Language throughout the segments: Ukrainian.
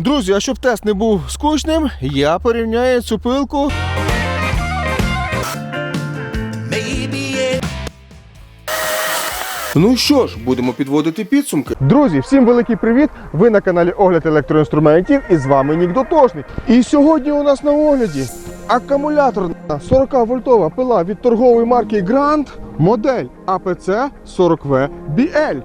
Друзі, а щоб тест не був скучним, я порівняю цю пилку. Ну що ж, будемо підводити підсумки. Друзі, всім великий привіт! Ви на каналі Огляд електроінструментів і з вами Нік Дотошний. І сьогодні у нас на огляді акумуляторна 40-вольтова пила від торгової марки Grand, модель APC 40V BL.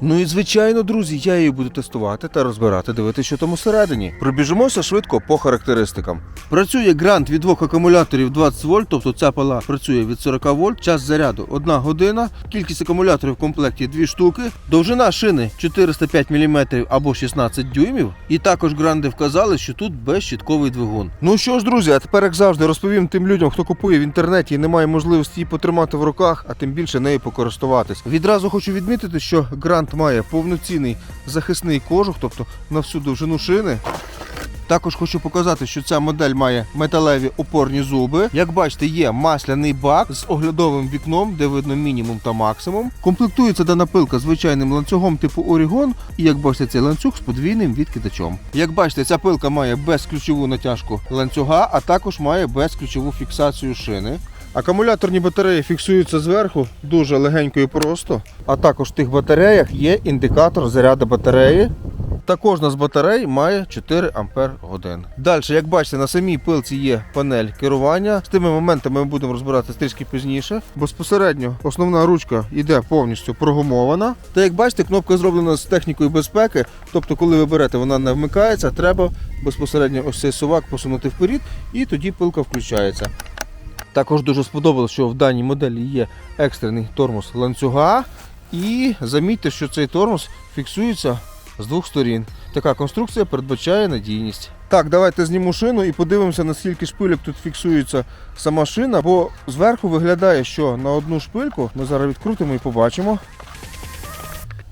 Ну і звичайно, друзі, я її буду тестувати та розбирати, дивитися, що там усередині. Пробіжимося швидко по характеристикам. Працює грант від двох акумуляторів 20 вольт, тобто ця пила працює від 40 вольт. Час заряду 1 година. Кількість акумуляторів в комплекті 2 штуки. Довжина шини 405 мм або 16 дюймів. І також гранди вказали, що тут безщітковий двигун. Ну що ж, друзі, а тепер, як завжди, розповім тим людям, хто купує в інтернеті і не має можливості її потримати в руках, а тим більше нею покористуватись. Відразу хочу відмітити, що грант має повноцінний захисний кожух, тобто на всю довжину шини. Також хочу показати, що ця модель має металеві опорні зуби. Як бачите, є масляний бак з оглядовим вікном, де видно мінімум та максимум. Комплектується дана пилка звичайним ланцюгом типу Орігон, і як бачите, цей ланцюг з подвійним відкидачом. Як бачите, ця пилка має безключову натяжку ланцюга, а також має безключову фіксацію шини. Акумуляторні батареї фіксуються зверху дуже легенько і просто. А також в тих батареях є індикатор заряду батареї. Та кожна з батарей має 4 ампер годин. Далі, як бачите, на самій пилці є панель керування. З тими моментами ми будемо розбиратися трішки пізніше. Безпосередньо основна ручка йде повністю прогумована. Та як бачите, кнопка зроблена з технікою безпеки. Тобто, коли ви берете, вона не вмикається, треба безпосередньо ось цей сувак посунути вперед, і тоді пилка включається. Також дуже сподобалось, що в даній моделі є екстрений тормоз ланцюга. І замітьте, що цей тормоз фіксується з двох сторін. Така конструкція передбачає надійність. Так, давайте зніму шину і подивимося, наскільки шпилек тут фіксується сама шина, бо зверху виглядає, що на одну шпильку ми зараз відкрутимо і побачимо.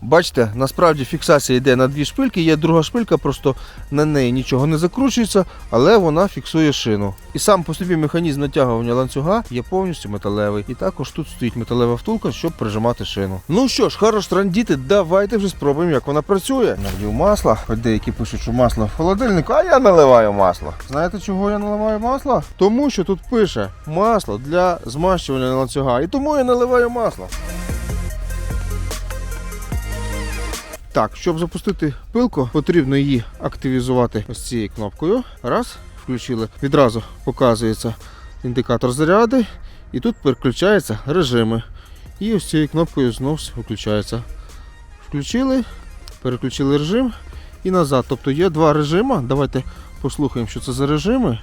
Бачите, насправді фіксація йде на дві шпильки, є друга шпилька, просто на неї нічого не закручується, але вона фіксує шину. І сам по собі механізм натягування ланцюга є повністю металевий. І також тут стоїть металева втулка, щоб прижимати шину. Ну що ж, хорош трандіти, давайте вже спробуємо, як вона працює. Налью масло. Хоч деякі пишуть, що масло в холодильнику, а я наливаю масло. Знаєте, чого я наливаю масло? Тому що тут пише масло для змащування ланцюга. І тому я наливаю масло. Так, щоб запустити пилку, потрібно її активізувати ось цією кнопкою. Раз, включили. Відразу показується індикатор заряду, і тут переключаються режими. І ось цією кнопкою знову виключається. Включили, переключили режим і назад. Тобто є два режими. Давайте послухаємо, що це за режими.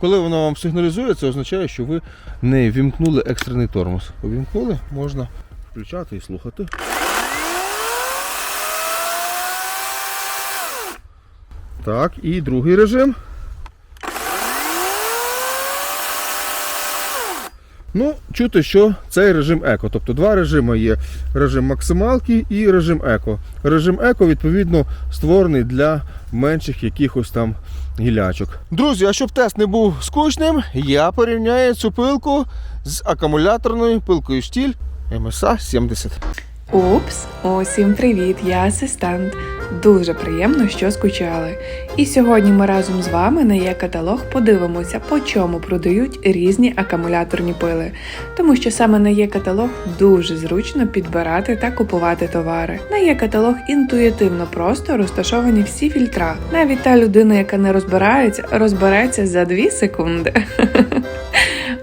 Коли воно вам сигналізує, це означає, що ви не вімкнули екстрений тормоз. Увімкнули, можна включати і слухати. Так, і другий режим. Ну, чути, що цей режим еко. Тобто два режими є: режим максималки і режим еко. Режим еко, відповідно, створений для менших якихось там гілячок. Друзі, а щоб тест не був скучним, я порівняю цю пилку з акумуляторною пилкою штіль МСА 70. Упс, усім привіт! Я асистент. Дуже приємно, що скучали. І сьогодні ми разом з вами на є каталог подивимося, по чому продають різні акумуляторні пили. Тому що саме на є каталог дуже зручно підбирати та купувати товари. На є каталог інтуїтивно просто розташовані всі фільтра. Навіть та людина, яка не розбирається, розбереться за 2 секунди.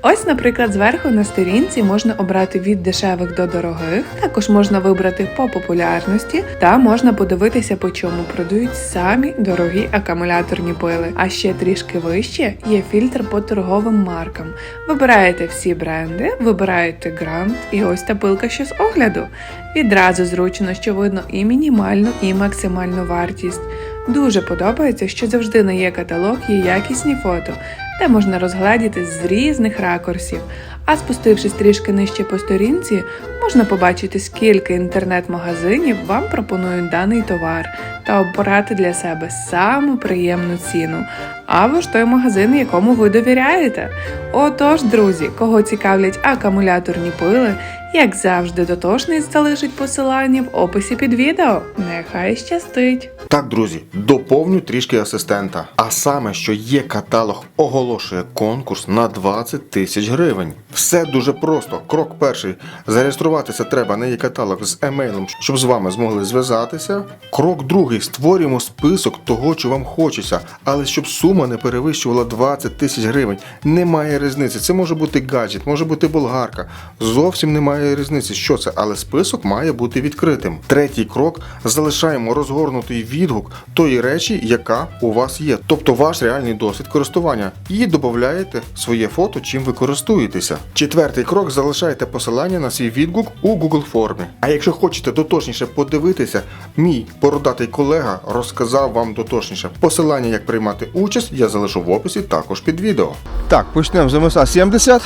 Ось, наприклад, зверху на сторінці можна обрати від дешевих до дорогих, також можна вибрати по популярності та можна подивитися, по чому продають самі дорогі акумуляторні пили. А ще трішки вище є фільтр по торговим маркам. Вибираєте всі бренди, вибираєте грант, і ось та пилка, що з огляду. Відразу зручно, що видно і мінімальну, і максимальну вартість. Дуже подобається, що завжди на є каталог є якісні фото, де можна розгледіти з різних ракурсів. А спустившись трішки нижче по сторінці, можна побачити, скільки інтернет-магазинів вам пропонують даний товар та обрати для себе саму приємну ціну. Або ж той магазин, якому ви довіряєте. Отож, друзі, кого цікавлять акумуляторні пили, Як завжди, дотошність залишить посилання в описі під відео. Нехай щастить! Так, друзі, доповню трішки асистента. А саме, що є каталог, оголошує конкурс на 20 тисяч гривень. Все дуже просто. Крок перший: зареєструватися треба на її каталог з емейлом, щоб з вами змогли зв'язатися. Крок другий: створюємо список того, що вам хочеться, але щоб сума не перевищувала 20 тисяч гривень. Немає різниці. Це може бути гаджет, може бути болгарка. Зовсім немає різниці, що це, але список має бути відкритим. Третій крок: залишаємо розгорнутий відгук тої речі, яка у вас є, тобто ваш реальний досвід користування, і додаєте своє фото, чим ви користуєтеся. Четвертий крок: залишайте посилання на свій відгук у Google формі. А якщо хочете доточніше подивитися, мій бородатий колега розказав вам доточніше. Посилання, як приймати участь, я залишу в описі також під відео. Так, почнемо з МСА 70.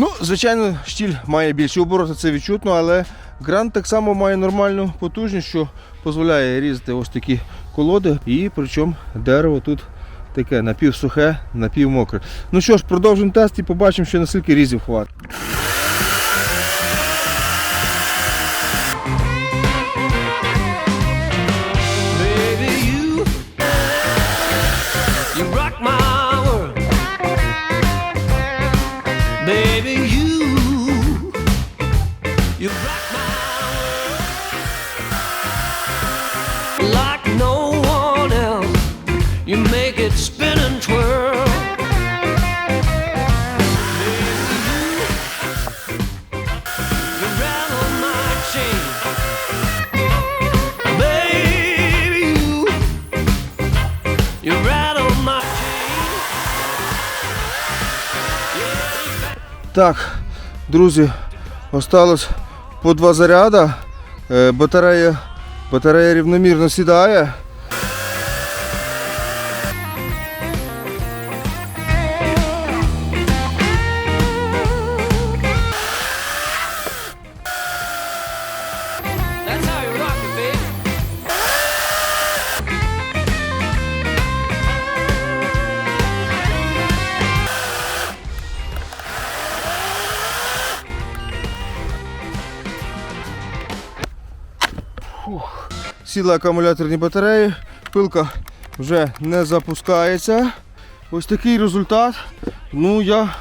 Ну, звичайно, штіль має більші обороти, це відчутно, але грант так само має нормальну потужність, що дозволяє різати ось такі колоди. І причому дерево тут таке напівсухе, напівмокре. Ну що ж, продовжимо тест і побачимо, що наскільки різів хватить. Baby, Так, друзі, осталось по два заряда. Е, Батарея, батарея рівномірно сідає. Сіли акумуляторні батареї, пилка вже не запускається. Ось такий результат. Ну я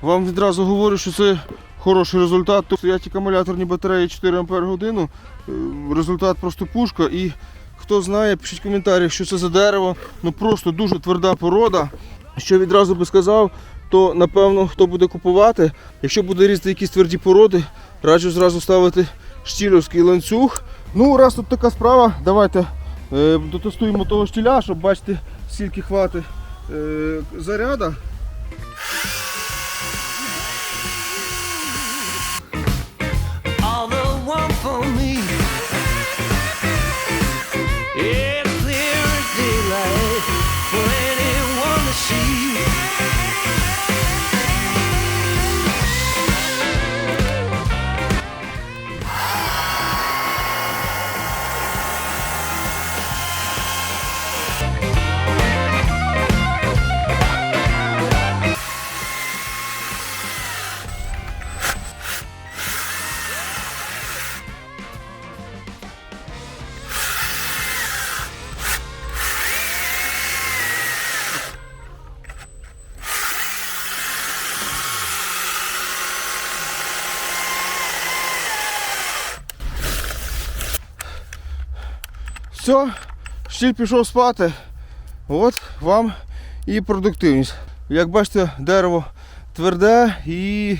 вам відразу говорю, що це хороший результат. Тут стоять акумуляторні батареї 4 Ампер годину. Е, Результат просто пушка. І хто знає, пишіть в коментарях, що це за дерево. Ну просто дуже тверда порода. Що відразу би сказав, то напевно хто буде купувати. Якщо буде різати якісь тверді породи, раджу зразу ставити штілівський ланцюг. Ну, раз тут така справа, давайте е, дотестуємо того штіля, щоб бачити, скільки хватить е, заряда. Все, штіль пішов спати. От вам і продуктивність. Як бачите, дерево тверде і,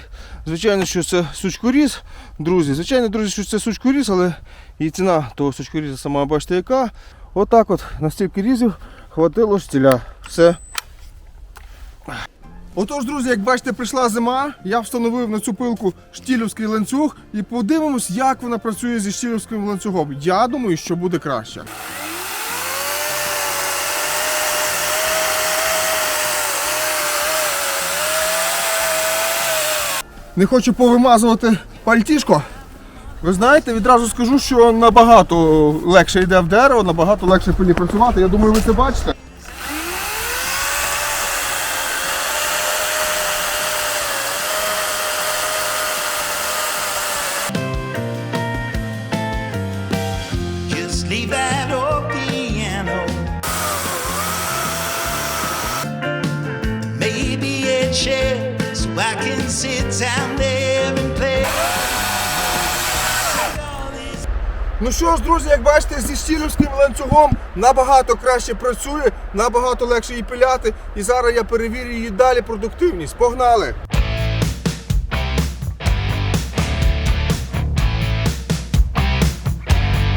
звичайно, що це сучкоріз. Друзі, звичайно, друзі, що це сучкоріз, але і ціна того сучкоріза сама бачите яка. Отак от на стільки різів хватило штіля. Все. Отож, друзі, як бачите, прийшла зима. Я встановив на цю пилку штілівський ланцюг і подивимось, як вона працює зі штілівським ланцюгом. Я думаю, що буде краще. Не хочу повимазувати пальтішко. Ви знаєте, відразу скажу, що набагато легше йде в дерево, набагато легше пилі працювати. Я думаю, ви це бачите. Ну що ж, друзі, як бачите, зі штілівським ланцюгом набагато краще працює, набагато легше її пиляти. І зараз я перевірю її далі продуктивність. Погнали!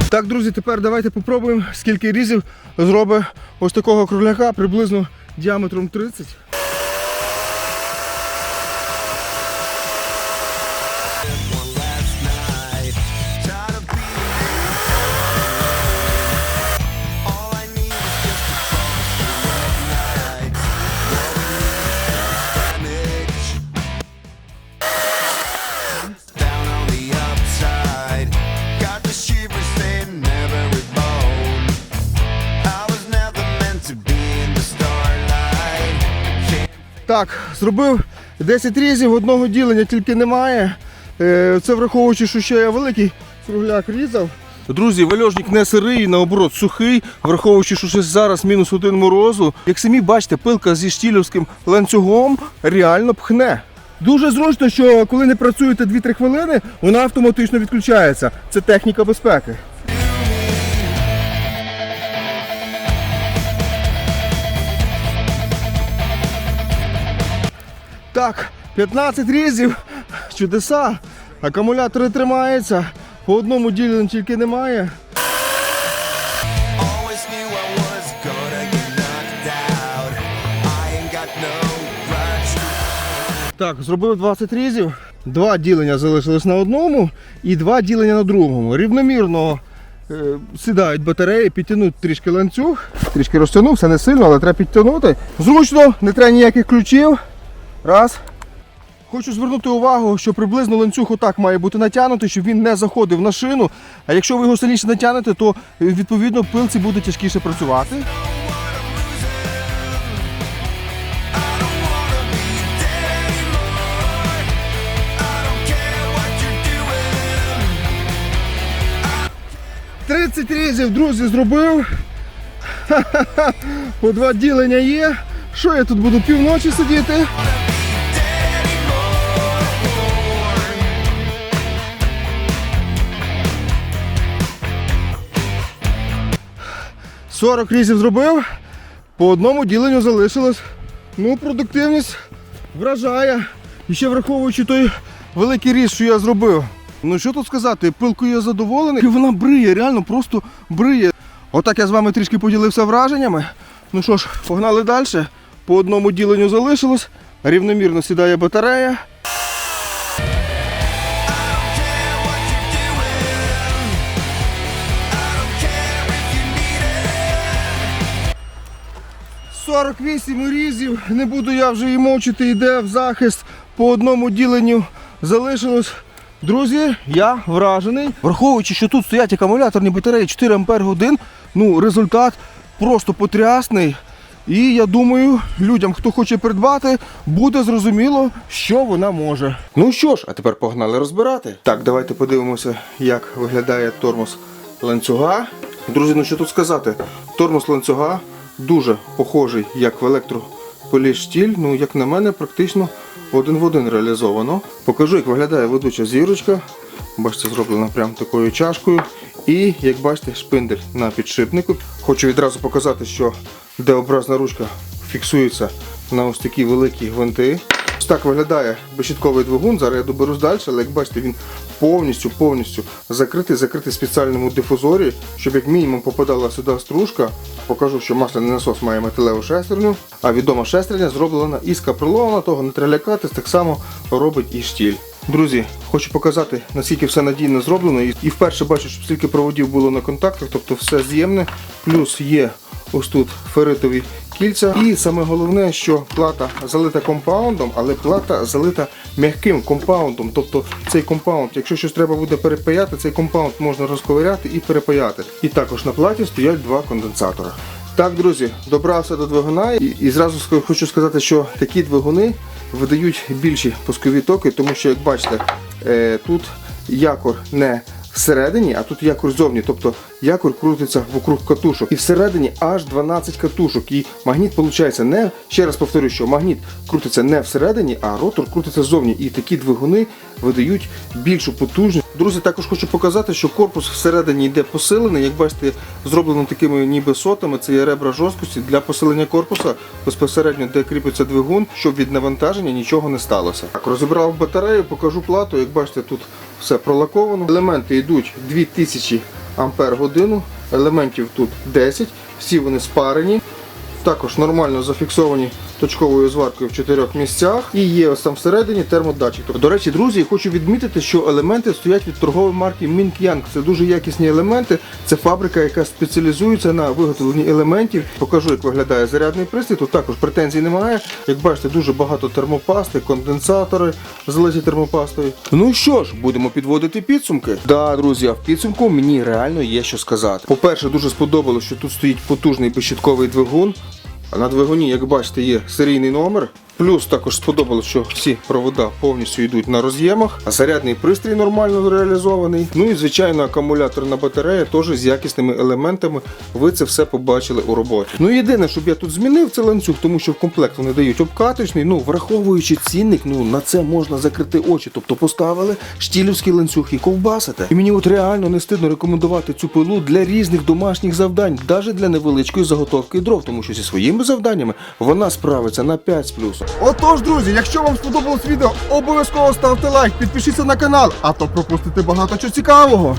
Так, друзі, тепер давайте попробуємо, скільки різів зробить ось такого кругляка приблизно діаметром 30. Так, зробив 10 різів, одного ділення тільки немає. Е, Це враховуючи, що ще я великий кругляк різав. Друзі, вальожник не сирий, наоборот, сухий, враховуючи, що ще зараз мінус один морозу. Як самі бачите, пилка зі штілівським ланцюгом реально пхне. Дуже зручно, що коли не працюєте 2-3 хвилини, вона автоматично відключається. Це техніка безпеки. Так, 15 різів, чудеса. Акумулятори тримаються, по одному діленню тільки немає. Так, зробив 20 різів. Два ділення залишилось на одному і два ділення на другому. Рівномірно е, сідають батареї, підтягнуть трішки ланцюг. Трішки розтягнувся, не сильно, але треба підтягнути. Зручно, не треба ніяких ключів. Раз. Хочу звернути увагу, що приблизно ланцюг отак має бути натягнутий, щоб він не заходив на шину. А якщо ви його сильніше натягнете, то відповідно пилці буде тяжкіше працювати. 30 різів, друзі, зробив. Ха-ха-ха. По два ділення є. Що я тут буду півночі сидіти? Сорок різів зробив, по одному діленню залишилось. Ну, продуктивність вражає. І ще враховуючи той великий різ, що я зробив. Ну що тут сказати, пилкою я задоволений. І вона бриє, реально просто бриє. Отак я з вами трішки поділився враженнями. Ну що ж, погнали далі. По одному діленню залишилось. Рівномірно сідає батарея. 48 різів. Не буду я вже і мовчити, йде в захист. По одному діленню залишилось. Друзі, я вражений. Враховуючи, що тут стоять акумуляторні батареї 4 Ампер годин, ну результат просто потрясний. І я думаю, людям, хто хоче придбати, буде зрозуміло, що вона може. Ну що ж, а тепер погнали розбирати. Так, давайте подивимося, як виглядає тормоз ланцюга. Друзі, ну що тут сказати? Тормоз ланцюга дуже похожий як в електропилі Ну, як на мене, практично один в один реалізовано. Покажу, як виглядає ведуча зірочка. Бачите, зроблена прям такою чашкою. І, як бачите, шпиндель на підшипнику. Хочу відразу показати, що Д-образна ручка фіксується на ось такі великі гвинти. Ось так виглядає безщітковий двигун. Зараз я доберусь далі, але як бачите, він повністю повністю закритий, закритий спеціальному дифузорі, щоб як мінімум попадала сюди стружка. Покажу, що масляний насос має металеву шестерню, а відома шестерня зроблена із каприлона, того не треба лякатись, так само робить і штіль. Друзі, хочу показати, наскільки все надійно зроблено. І- вперше бачу, що стільки проводів було на контактах, тобто все з'ємне. Плюс є ось тут ферритові кільця. І саме головне, що плата залита компаундом, але плата залита м'яким компаундом. Тобто цей компаунд, якщо щось треба буде перепаяти, цей компаунд можна розковиряти і перепаяти. І також на платі стоять два конденсатори. Так, друзі, добрався до двигуна і, і зразу хочу сказати, що такі двигуни видають більші пускові токи, тому що, як бачите, е, тут якор не всередині, а тут якор зовні. Тобто якор крутиться вокруг катушок. І всередині аж 12 катушок. І магніт виходить не, ще раз повторю, що магніт крутиться не всередині, а ротор крутиться ззовні. І такі двигуни видають більшу потужність. Друзі, також хочу показати, що корпус всередині йде посилений. Як бачите, зроблено такими ніби сотами. Це є ребра жорсткості для посилення корпуса безпосередньо, де кріпиться двигун, щоб від навантаження нічого не сталося. Так, розібрав батарею, покажу плату. Як бачите, тут все пролаковано. Елементи йдуть 2000 ампер годину. Елементів тут 10, всі вони спарені. Також нормально зафіксовані точковою зваркою в чотирьох місцях. І є ось там всередині термодатчик. Тобто, До речі, друзі, хочу відмітити, що елементи стоять від торгової марки Yang. Це дуже якісні елементи. Це фабрика, яка спеціалізується на виготовленні елементів. Покажу, як виглядає зарядний пристрій. Тут також претензій немає. Як бачите, дуже багато термопасти, конденсатори залиті термопастою. Ну що ж, будемо підводити підсумки. Да, друзі, а в підсумку мені реально є що сказати. По-перше, дуже сподобалось, що тут стоїть потужний безщітковий двигун. А на двигуні, як бачите, є серійний номер. Плюс також сподобалось, що всі провода повністю йдуть на роз'ємах, а зарядний пристрій нормально реалізований. Ну і звичайно, акумуляторна батарея теж з якісними елементами. Ви це все побачили у роботі. Ну єдине, щоб я тут змінив це ланцюг, тому що в комплект вони дають обкаточний. Ну враховуючи цінник, ну на це можна закрити очі. Тобто поставили штілівський ланцюг і ковбасите. І мені от реально не стидно рекомендувати цю пилу для різних домашніх завдань, навіть для невеличкої заготовки дров, тому що зі своїми завданнями вона справиться на 5 з плюсом. Отож, друзі, якщо вам сподобалось відео, обов'язково ставте лайк, підпишіться на канал, а то пропустите багато чого цікавого.